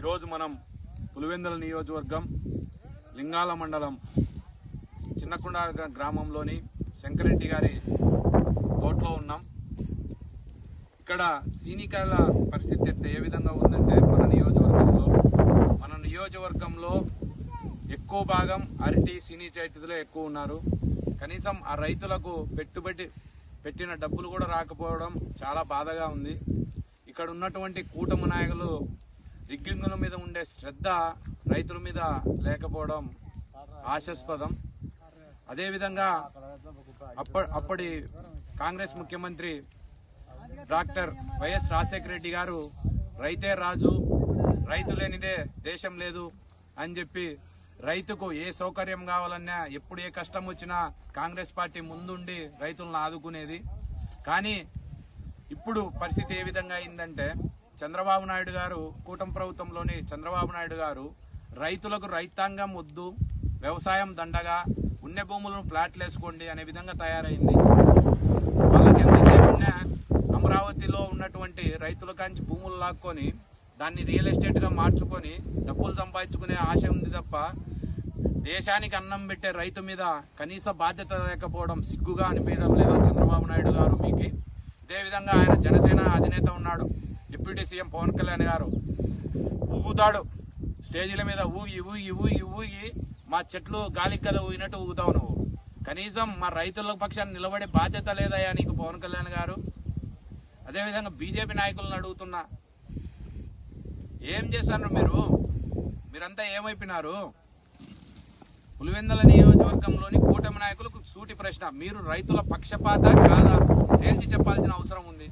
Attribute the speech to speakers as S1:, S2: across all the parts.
S1: ఈరోజు మనం పులివెందుల నియోజకవర్గం లింగాల మండలం చిన్నకొండ గ్రామంలోని శంకరెడ్డి గారి తోటలో ఉన్నాం. ఇక్కడ సీనికాయల పరిస్థితి ఏ విధంగా ఉందంటే మన నియోజకవర్గంలో మన నియోజకవర్గంలో ఎక్కువ భాగం అరటి సీని రైతులే ఎక్కువ ఉన్నారు. కనీసం ఆ రైతులకు పెట్టుబడి పెట్టిన డబ్బులు కూడా రాకపోవడం చాలా బాధగా ఉంది. ఇక్కడ ఉన్నటువంటి కూటమి నాయకులు దిగ్గింగుల మీద ఉండే శ్రద్ధ రైతుల మీద లేకపోవడం ఆశాస్పదం అదేవిధంగా అప్ప అప్పటి కాంగ్రెస్ ముఖ్యమంత్రి డాక్టర్ వైఎస్ రాజశేఖర రెడ్డి గారు రైతే రాజు రైతు లేనిదే దేశం లేదు అని చెప్పి రైతుకు ఏ సౌకర్యం కావాలన్నా ఎప్పుడు ఏ కష్టం వచ్చినా కాంగ్రెస్ పార్టీ ముందుండి రైతులను ఆదుకునేది. కానీ ఇప్పుడు పరిస్థితి ఏ విధంగా అయిందంటే చంద్రబాబు నాయుడు గారు కూటమి ప్రభుత్వంలోని చంద్రబాబు నాయుడు గారు రైతులకు రైతాంగం వద్దు వ్యవసాయం దండగా ఉన్నె భూములను ఫ్లాట్లు వేసుకోండి అనే విధంగా తయారైంది. వాళ్ళకి ఎంతసేపు ఉన్నా అమరావతిలో ఉన్నటువంటి రైతుల కాంచి భూములు లాక్కొని దాన్ని రియల్ ఎస్టేట్గా మార్చుకొని డబ్బులు సంపాదించుకునే ఆశ ఉంది తప్ప దేశానికి అన్నం పెట్టే రైతు మీద కనీస బాధ్యత లేకపోవడం సిగ్గుగా అనిపించడం లేదా చంద్రబాబు నాయుడు గారు మీకు. ఇదేవిధంగా ఆయన జనసేన అధినేత ఉన్నాడు. డిప్యూటీ సీఎం పవన్ కళ్యాణ్ గారు ఊగుతాడు. స్టేజీల మీద ఊగి ఊగి ఊగి ఊగి మా చెట్లు గాలికి కదా ఊగినట్టు ఊగుతావు నువ్వు. కనీసం మా రైతుల పక్షాన్ని నిలబడే బాధ్యత లేదయ్యా నీకు పవన్ కళ్యాణ్ గారు. అదేవిధంగా బీజేపీ నాయకులను అడుగుతున్నా. ఏం చేశారు మీరు? మీరంతా ఏమైపోయినారు? పులివెందల నియోజకవర్గంలోని కూటమి నాయకులకు సూటి ప్రశ్న. మీరు రైతుల పక్షపాత కాదా? తేల్చి చెప్పాల్సిన అవసరం ఉంది.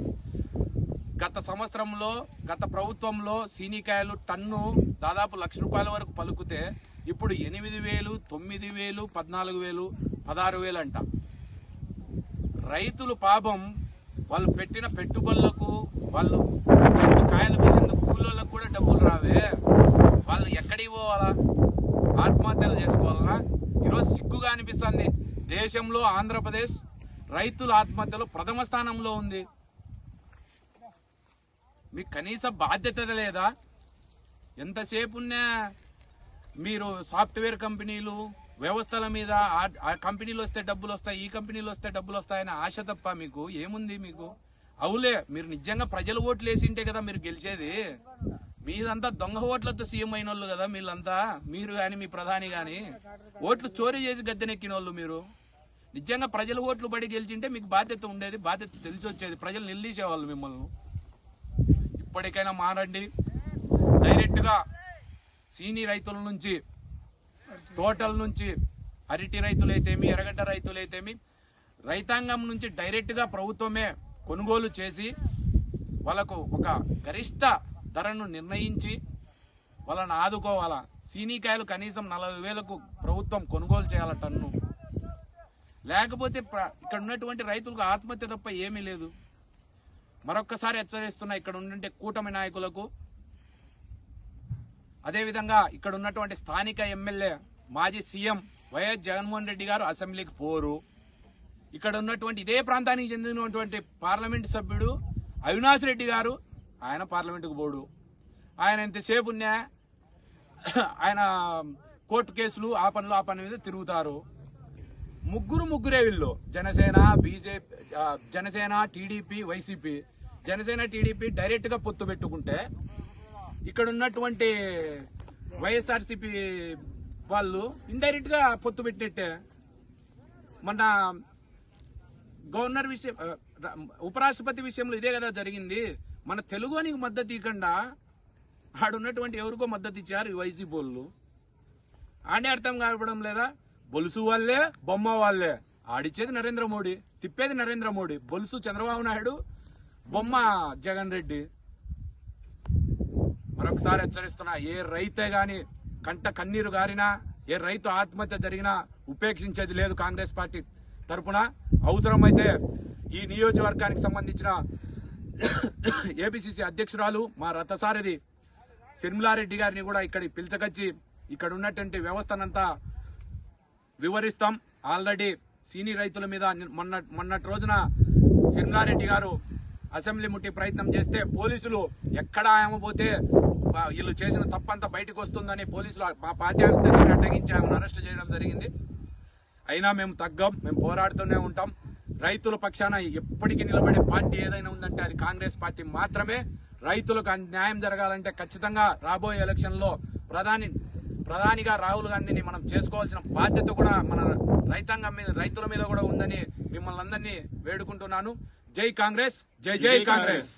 S1: గత సంవత్సరంలో గత ప్రభుత్వంలో సీనికాయలు టన్ను దాదాపు లక్ష రూపాయల వరకు పలుకుతే ఇప్పుడు ఎనిమిది వేలు తొమ్మిది వేలు పద్నాలుగు వేలు పదహారు వేలు అంట. రైతులు పాపం వాళ్ళు పెట్టిన పెట్టుబడులకు వాళ్ళు చెట్టు కాయలు వేసేందుకు కూలీలకు కూడా డబ్బులు రావే. వాళ్ళు ఎక్కడికి పోవాలా? ఆత్మహత్యలు చేసుకోవాలనా? ఈరోజు సిగ్గుగా అనిపిస్తుంది. దేశంలో ఆంధ్రప్రదేశ్ రైతుల ఆత్మహత్యలో ప్రథమ స్థానంలో ఉంది. మీకు కనీస బాధ్యత లేదా? ఎంతసేపు ఉన్నా మీరు సాఫ్ట్వేర్ కంపెనీలు వ్యవస్థల మీద ఆ- కంపెనీలు వస్తే డబ్బులు వస్తాయి ఈ కంపెనీలు వస్తే డబ్బులు వస్తాయని ఆశ తప్ప మీకు ఏముంది మీకు? అవులే మీరు నిజంగా ప్రజలు ఓట్లు వేసింటే కదా మీరు గెలిచేది? మీదంతా దొంగ ఓట్లతో సీఎం అయిన వాళ్ళు కదా మీళ్ళంతా? మీరు కానీ మీ ప్రధాని కానీ ఓట్లు చోరీ చేసి గద్దెనెక్కిన వాళ్ళు మీరు? నిజంగా ప్రజలు ఓట్లు పడి గెలిచింటే మీకు బాధ్యత ఉండేది బాధ్యత తెలిసి వచ్చేది ప్రజలు నిల్లీసేవాళ్ళు మిమ్మల్ని. ఇప్పటికైనా మారండి. డైరెక్ట్గా సీని రైతుల నుంచి తోటల నుంచి అరటి రైతులైతేమి ఎర్రగడ్డ రైతులైతేమి రైతాంగం నుంచి డైరెక్ట్గా ప్రభుత్వమే కొనుగోలు చేసి వాళ్ళకు ఒక గరిష్ట ధరను నిర్ణయించి వాళ్ళని ఆదుకోవాలా? సీనీకాయలు కనీసం నలభై వేలకు ప్రభుత్వం కొనుగోలు చేయాల టన్ను లేకపోతే ఇక్కడ ఉన్నటువంటి రైతులకు ఆత్మహత్య తప్ప ఏమీ లేదు. మరొక్కసారి హెచ్చరిస్తున్న ఇక్కడ ఉండే కూటమి నాయకులకు అదేవిధంగా ఇక్కడ ఉన్నటువంటి స్థానిక ఎమ్మెల్యే మాజీ సీఎం వైఎస్ జగన్మోహన్ రెడ్డి గారు అసెంబ్లీకి పోరు. ఇక్కడ ఉన్నటువంటి ఇదే ప్రాంతానికి చెందినటువంటి పార్లమెంటు సభ్యుడు అవినాష్ రెడ్డి గారు ఆయన పార్లమెంటుకు పోడు. ఆయన ఎంతసేపు ఉన్నా ఆయన కోర్టు కేసులు ఆ పనులు ఆ పని మీద తిరుగుతారు. ముగ్గురు ముగ్గురే వీళ్ళు. Janasena BJP Janasena TDP YCP. Janasena TDP డైరెక్ట్గా పొత్తు పెట్టుకుంటే ఇక్కడ ఉన్నటువంటి వైఎస్ఆర్సీపీ వాళ్ళు ఇండైరెక్ట్గా పొత్తు పెట్టినట్టే. మన గవర్నర్ విషయం ఉపరాష్ట్రపతి విషయంలో ఇదే కదా జరిగింది. మన తెలుగునికి మద్దతు ఇవ్వకుండా ఆడున్నటువంటి ఎవరికో మద్దతు ఇచ్చారు ఈ వైసీపీ వాళ్ళు. ఆడే అర్థం కావడం లేదా? బొలుసు వాళ్ళే బొమ్మ వాళ్ళే. ఆడిచ్చేది నరేంద్ర మోడీ తిప్పేది నరేంద్ర మోడీ. బొలుసు చంద్రబాబు నాయుడు బొమ్మ జగన్ రెడ్డి. మరొకసారి హెచ్చరిస్తున్నా ఏ రైతే గాని కంట కన్నీరు గారినా ఏ రైతు ఆత్మహత్య జరిగినా ఉపేక్షించేది లేదు కాంగ్రెస్ పార్టీ తరపున. అవసరమైతే ఈ నియోజకవర్గానికి సంబంధించిన ఏబిసిసి అధ్యక్షురాలు మా రథసారథి శర్మిలారెడ్డి గారిని కూడా ఇక్కడికి పిలిచకొచ్చి ఇక్కడ ఉన్నటువంటి వ్యవస్థనంతా వివరిస్తాం. ఆల్రెడీ సీని రైతుల మీద మొన్న మొన్నటి రోజున సింగారెడ్డి గారు అసెంబ్లీ ముట్టి ప్రయత్నం చేస్తే పోలీసులు ఎక్కడ ఆయమపోతే వీళ్ళు చేసిన తప్పంతా బయటకు వస్తుందని పోలీసులు మా పార్టీ ఆఫీస్ దగ్గర అడ్డగించి ఆమెను అరెస్ట్ చేయడం జరిగింది. అయినా మేము తగ్గం మేము పోరాడుతూనే ఉంటాం. రైతుల పక్షాన ఎప్పటికీ నిలబడే పార్టీ ఏదైనా ఉందంటే అది కాంగ్రెస్ పార్టీ మాత్రమే. రైతులకు న్యాయం జరగాలంటే ఖచ్చితంగా రాబోయే ఎలక్షన్లో ప్రధాని ప్రధానిగా రాహుల్ గాంధీని మనం చేసుకోవాల్సిన బాధ్యత కూడా మన రైతాంగం మీద రైతుల మీద కూడా ఉందని మిమ్మల్ని అందరినీ వేడుకుంటున్నాను. జై కాంగ్రెస్ జై జై కాంగ్రెస్.